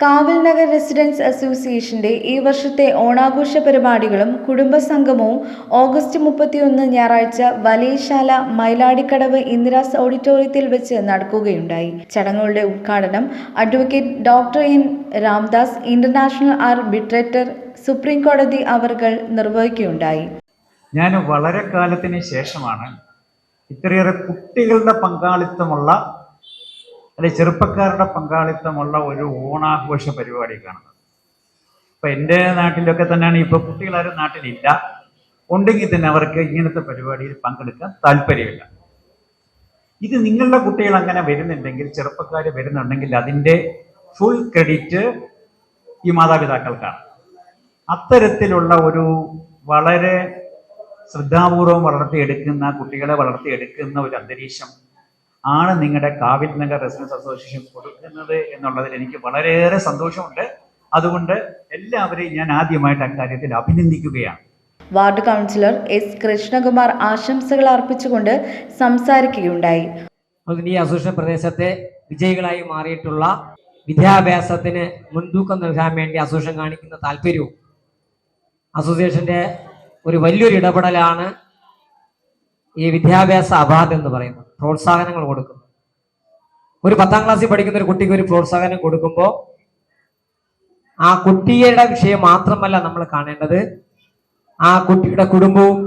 കാവൽ നഗർ റെസിഡൻസ് അസോസിയേഷന്റെ ഈ വർഷത്തെ ഓണാഘോഷ പരിപാടികളും കുടുംബസംഗമവും ഓഗസ്റ്റ് മുപ്പത്തിയൊന്ന് ഞായറാഴ്ച വലിയശാല മൈലാടിക്കടവ് ഇന്ദിരാസ് ഓഡിറ്റോറിയത്തിൽ വെച്ച് നടക്കുകയുണ്ടായി. ചടങ്ങുകളുടെ ഉദ്ഘാടനം advocate doctor N Ramdas international arbitrator supreme കോടതി അവർകൾ നിർവഹിക്കുകയുണ്ടായി. ഞാൻ വളരെ കാലത്തിന് ശേഷമാണ് ഇത്രയേറെ കുട്ടികളുടെ പങ്കാളിത്തമുള്ള അല്ലെ ചെറുപ്പക്കാരുടെ പങ്കാളിത്തമുള്ള ഒരു ഓണാഘോഷ പരിപാടി കാണുന്നത്. ഇപ്പൊ എന്റെ നാട്ടിലൊക്കെ തന്നെയാണ് ഇപ്പൊ കുട്ടികളാരും നാട്ടിലില്ല. ഉണ്ടെങ്കിൽ തന്നെ അവർക്ക് ഇങ്ങനത്തെ പരിപാടിയിൽ പങ്കെടുക്കാൻ താല്പര്യമില്ല. ഇത് നിങ്ങളുടെ കുട്ടികൾ അങ്ങനെ വരുന്നുണ്ടെങ്കിൽ ചെറുപ്പക്കാർ വരുന്നുണ്ടെങ്കിൽ അതിന്റെ ഫുൾ ക്രെഡിറ്റ് ഈ മാതാപിതാക്കൾക്കാണ്. അത്തരത്തിലുള്ള ഒരു വളരെ ശ്രദ്ധാപൂർവം വളർത്തിയെടുക്കുന്ന കുട്ടികളെ വളർത്തിയെടുക്കുന്ന ഒരു അന്തരീക്ഷം ആണ് നിങ്ങളുടെ കാവിൽ നഗർ റെസിഡൻസ് അസോസിയേഷൻ കൊടുക്കുന്നത് എന്നുള്ളതിൽ എനിക്ക് വളരെയേറെ സന്തോഷമുണ്ട്. അതുകൊണ്ട് എല്ലാവരെയും ഞാൻ ആദ്യമായിട്ട് അക്കാര്യത്തിൽ അഭിനന്ദിക്കുകയാണ്. വാർഡ് കൗൺസിലർ എസ് കൃഷ്ണകുമാർ ആശംസകൾ അർപ്പിച്ചുകൊണ്ട് സംസാരിക്കുകയുണ്ടായി. അതുകൊണ്ട് ഈ അസോസിയേഷൻ പ്രദേശത്തെ വിജയികളായി മാറിയിട്ടുള്ള വിദ്യാഭ്യാസത്തിന് മുൻതൂക്കം നൽകാൻ വേണ്ടി അസോസിയേഷൻ കാണിക്കുന്ന താല്പര്യവും അസോസിയേഷന്റെ ഒരു വലിയൊരു ഇടപെടലാണ് ഈ വിദ്യാഭ്യാസ അബാധ എന്ന് പറയുന്നത്. പ്രോത്സാഹനങ്ങൾ കൊടുക്കുന്നത് ഒരു പത്താം ക്ലാസ്സിൽ പഠിക്കുന്ന ഒരു കുട്ടിക്ക് ഒരു പ്രോത്സാഹനം കൊടുക്കുമ്പോൾ ആ കുട്ടിയുടെ വിഷയം മാത്രമല്ല നമ്മൾ കാണേണ്ടത്. ആ കുട്ടിയുടെ കുടുംബവും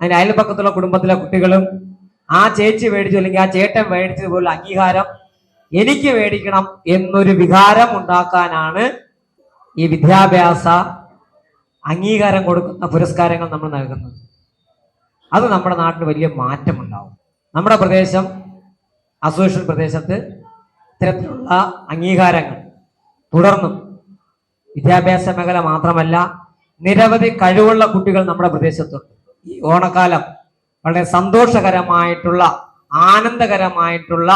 അതിന്റെ അയൽപക്കത്തുള്ള കുടുംബത്തിലെ കുട്ടികളും ആ ചേച്ചി മേടിച്ചു അല്ലെങ്കിൽ ആ ചേട്ടൻ മേടിച്ചതുപോലുള്ള അംഗീകാരം എനിക്ക് മേടിക്കണം എന്നൊരു വികാരം ഉണ്ടാക്കാനാണ് ഈ വിദ്യാഭ്യാസ അംഗീകാരം കൊടുക്കുന്ന പുരസ്കാരങ്ങൾ നമ്മൾ നൽകുന്നത്. അത് നമ്മുടെ നാട്ടിൽ വലിയ മാറ്റമുണ്ടാവും. നമ്മുടെ പ്രദേശം അസോസിയേഷൻ പ്രദേശത്ത് ഇത്തരത്തിലുള്ള അംഗീകാരങ്ങൾ തുടർന്നും വിദ്യാഭ്യാസ മേഖല മാത്രമല്ല നിരവധി കഴിവുള്ള കുട്ടികൾ നമ്മുടെ പ്രദേശത്തുണ്ട്. ഈ ഓണക്കാലം വളരെ സന്തോഷകരമായിട്ടുള്ള ആനന്ദകരമായിട്ടുള്ള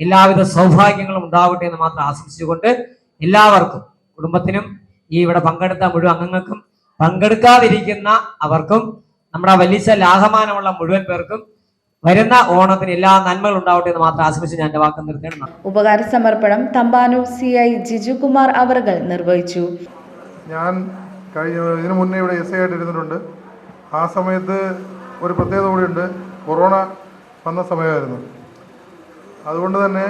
എല്ലാവിധ സൗഭാഗ്യങ്ങളും ഉണ്ടാവട്ടെ എന്ന് മാത്രം ആശംസിച്ചുകൊണ്ട് എല്ലാവർക്കും കുടുംബത്തിനും ഈ ഇവിടെ പങ്കെടുത്ത മുഴുവൻ അംഗങ്ങൾക്കും പങ്കെടുക്കാതിരിക്കുന്ന അവർക്കും നമ്മുടെ വലിയ ലാഹമാനമുള്ള മുഴുവൻ പേർക്കും വരുന്ന ഓണത്തിന് എല്ലാ നന്മകളും ഉണ്ടാവട്ടെ എന്ന് മാത്രം ആശംസിച്ച് ഞാൻ എന്റെ വാക്ക് നിർത്തണം ഉപകാര സമർപ്പണം തമ്പാനൂർ സി ഐ ജിജുകുമാർ അവർകൾ നിർവഹിച്ചു. ഞാൻ കഴിഞ്ഞ ഇതിനു മുന്നേ ഇവിടെ എസ് ഐ ആയിട്ട് ഇരുന്നിട്ടുണ്ട്. ആ സമയത്ത് ഒരു പ്രത്യേകത കൂടിയുണ്ട്. കൊറോണ വന്ന സമയമായിരുന്നു. അതുകൊണ്ട് തന്നെ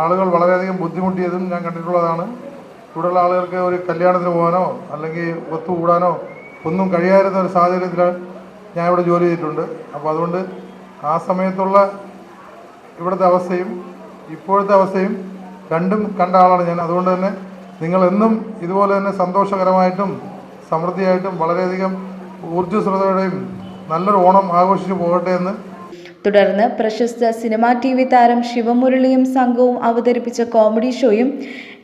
ആളുകൾ വളരെയധികം ബുദ്ധിമുട്ടിയതും ഞാൻ കണ്ടിട്ടുള്ളതാണ്. ഇവിടെയുള്ള ആളുകൾക്ക് ഒരു കല്യാണത്തിന് പോകാനോ അല്ലെങ്കിൽ ഒത്തുകൂടാനോ ഒന്നും കഴിയാതിരുന്ന ഒരു സാഹചര്യത്തിലാണ് ഞാൻ ഇവിടെ ജോലി ചെയ്തിട്ടുണ്ട്. അപ്പോൾ അതുകൊണ്ട് ആ സമയത്തുള്ള ഇവിടുത്തെ അവസ്ഥയും ഇപ്പോഴത്തെ അവസ്ഥയും രണ്ടും കണ്ട ആളാണ് ഞാൻ. അതുകൊണ്ട് തന്നെ നിങ്ങൾ എന്നും ഇതുപോലെ തന്നെ സന്തോഷകരമായിട്ടും സമൃദ്ധിയായിട്ടും വളരെയധികം ഊർജസ്വലതയോടെയും നല്ലൊരു ഓണം ആഘോഷിച്ചു പോകട്ടെ എന്ന് തുടർന്ന് പ്രശസ്ത സിനിമാ ടി വി താരം ശിവമുരളിയും സംഘവും അവതരിപ്പിച്ച കോമഡി ഷോയും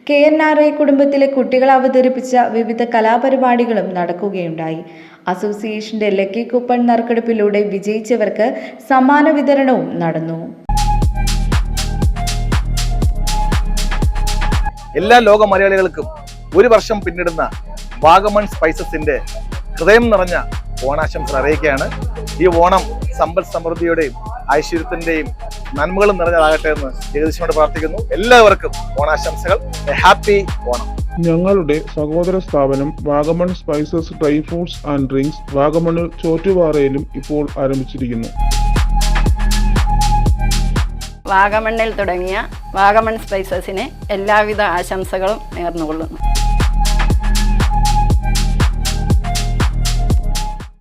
കെ എൻ ആർ ഐ കുടുംബത്തിലെ കുട്ടികൾ അവതരിപ്പിച്ച വിവിധ കലാപരിപാടികളും നടക്കുകയുണ്ടായി. അസോസിയേഷന്റെ ലക്കി കൂപ്പൺ നറുക്കെടുപ്പിലൂടെ വിജയിച്ചവർക്ക് സമ്മാന വിതരണവും നടന്നു. എല്ലാ ലോക മലയാളികൾക്കും ഒരു വർഷം പിന്നിടുന്ന വാഗമൺ സ്പൈസസിന്റെ ഹൃദയം നിറഞ്ഞ ഓണാശംസ അറിയിക്കുകയാണ്. ഈ ഓണം സമ്പൽ സമൃദ്ധിയുടെയും ഐശ്വര്യത്തിന്റെയും നന്മകളും നിറഞ്ഞതാകട്ടെ എന്ന് ജഗദീശനോട് പ്രാർത്ഥിക്കുന്നു. എല്ലാവർക്കും ഓണാശംസകൾ. ഹാപ്പി ഓണം. ഞങ്ങളുടെ സഹോദര സ്ഥാപനം Vagamon spices dry fruits and drinks വാഗമണിൽ ചോറ്റുപാറയിലും ഇപ്പോൾ ആരംഭിച്ചിരിക്കുന്നു. വാഗമണ്ണിൽ തുടങ്ങിയ വാഗമൺ സ്പൈസസിന് എല്ലാവിധ ആശംസകളും നേർന്നുകൊള്ളുന്നു.